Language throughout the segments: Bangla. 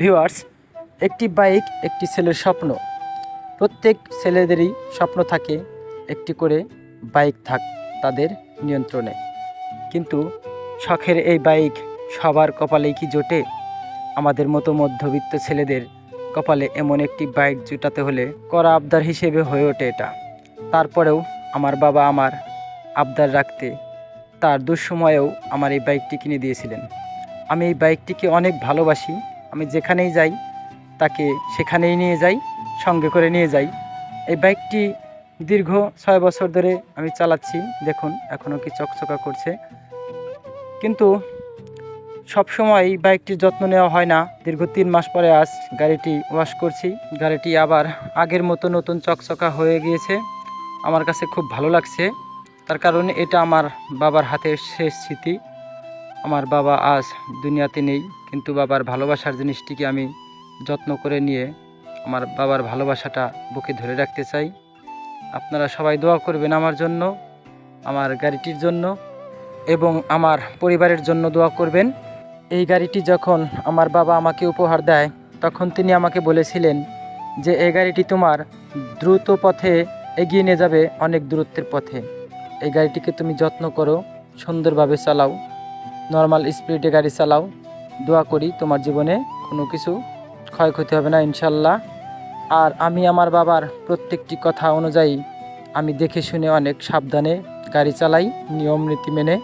ভিউয়ার্স, একটি বাইক, একটি ছেলের স্বপ্ন। প্রত্যেক ছেলেদেরই স্বপ্ন থাকে একটি করে বাইক থাক, তাদের নিয়ন্ত্রণে। কিন্তু শখের এই বাইক সবার কপালেই কি জোটে? আমাদের মতো মধ্যবিত্ত ছেলেদের কপালে এমন একটি বাইক জুটাতে হলে করা আবদার হিসেবে হয়ে ওঠে এটা। তারপরেও আমার বাবা আমার আবদার রাখতে, তার দুঃসময়েও আমার এই বাইকটি কিনে দিয়েছিলেন। আমি এই বাইকটিকে অনেক ভালোবাসি আমি যেখানেই যাই, তাকে সেখানেই নিয়ে যাই, সঙ্গে করে নিয়ে যাই। এই বাইকটি দীর্ঘ ছয় বছর ধরে আমি চালাচ্ছি, দেখুন এখনও কি চকচকা করছে। কিন্তু সবসময় এই বাইকটির যত্ন নেওয়া হয় না। দীর্ঘ তিন মাস পরে আজ গাড়িটি ওয়াশ করছি। গাড়িটি আবার আগের মতো নতুন চকচকা হয়ে গিয়েছে। আমার কাছে খুব ভালো লাগছে। তার কারণে এটা আমার বাবার হাতের শেষ স্মৃতি। আমার বাবা আজ দুনিয়াতে নেই। কিন্তু বাবার ভালোবাসার জিনিসটিকে আমি যত্ন করে নিয়ে আমার বাবার ভালোবাসাটা বুকে ধরে রাখতে চাই। আপনারা সবাই দোয়া করবেন আমার জন্য, আমার গাড়িটির জন্য এবং আমার পরিবারের জন্য দোয়া করবেন। এই গাড়িটি যখন আমার বাবা আমাকে উপহার দেয়, তখন তিনি আমাকে বলেছিলেন যে, এই গাড়িটি তোমার দ্রুত পথে এগিয়ে নিয়ে যাবে, অনেক দূরত্বের পথে। এই গাড়িটিকে তুমি যত্ন করো, সুন্দরভাবে চালাও নর্মাল স্পিডে গাড়ি চালাও। দোয়া করি তোমার জীবনে কোনো কিছু ক্ষয়ক্ষতি হবে না, ইনশাল্লাহ। আর আমি আমার বাবার প্রত্যেকটি কথা অনুযায়ী আমি দেখে শুনে অনেক সাবধানে গাড়ি চালাই, নিয়ম নীতি মেনে।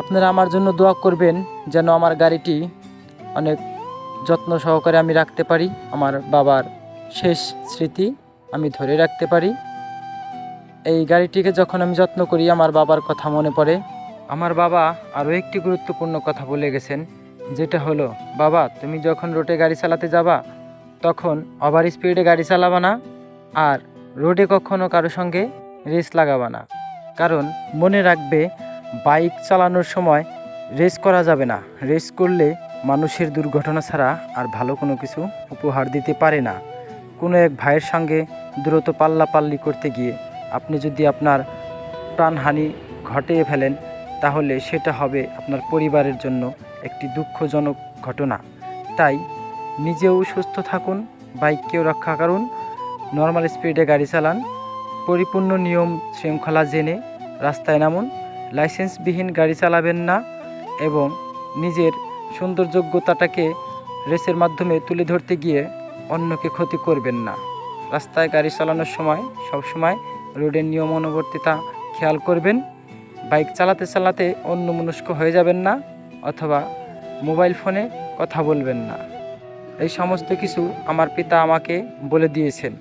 আপনারা আমার জন্য দোয়া করবেন যেন আমার গাড়িটি অনেক যত্ন সহকারে আমি রাখতে পারি, আমার বাবার শেষ স্মৃতি আমি ধরে রাখতে পারি। এই গাড়িটিকে যখন আমি যত্ন করি, আমার বাবার কথা মনে পড়ে। আমার বাবা আরও একটি গুরুত্বপূর্ণ কথা বলে গেছেন। যেটা হলো, বাবা, তুমি যখন রোডে গাড়ি চালাতে যাবা, তখন ওভার স্পিডে গাড়ি চালাবা না, আর রোডে কখনো কারও সঙ্গে রেস লাগাবা না। কারণ মনে রাখবে বাইক চালানোর সময় রেস করা যাবে না। রেস করলে মানুষের দুর্ঘটনা ছাড়া আর ভালো কোনো কিছু উপহার দিতে পারে না। কোনো এক ভাইয়ের সঙ্গে দ্রুত পাল্লাপাল্লি করতে গিয়ে আপনি যদি আপনার প্রাণহানি ঘটিয়ে ফেলেন, তাহলে সেটা হবে আপনার পরিবারের জন্য একটি দুঃখজনক ঘটনা। তাই নিজেও সুস্থ থাকুন, বাইককেও রক্ষা করুন, নর্মাল স্পিডে গাড়ি চালান, পরিপূর্ণ নিয়ম শৃঙ্খলা জেনে রাস্তায় নামুন, লাইসেন্সবিহীন গাড়ি চালাবেন না এবং নিজের সৌন্দর্যোগ্যতাটাকে রেসের মাধ্যমে তুলে ধরতে গিয়ে অন্যকে ক্ষতি করবেন না। রাস্তায় গাড়ি চালানোর সময় সবসময় রোডের নিয়ম অনুবর্তিতা খেয়াল করবেন, বাইক চালাতে চালাতে অন্যমনস্ক হয়ে যাবেন না। অথবা মোবাইল ফোনে কথা বলবেন না। এই সমস্ত কিছু আমার পিতা আমাকে বলে দিয়েছেন।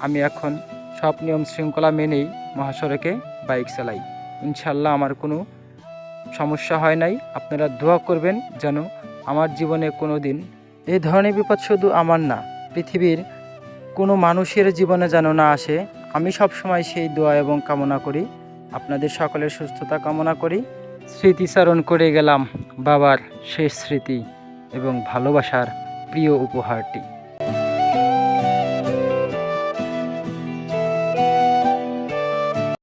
আমি এখন সব নিয়ম শৃঙ্খলা মেনেই মহাসড়কে বাইক চালাই। ইনশাল্লাহ আমার কোনো সমস্যা হয় নাই। আপনারা দোয়া করবেন যেন আমার জীবনে কোনো দিন এই ধরনের বিপদ শুধু আমার না, পৃথিবীর কোনো মানুষের জীবনে যেন না আসে। আমি সবসময় সেই দোয়া এবং কামনা করি। আপনাদের সকলের সুস্থতা কামনা করি। স্মৃতিচারণ করে গেলাম বাবার শেষ স্মৃতি এবং ভালোবাসার প্রিয় উপহারটি।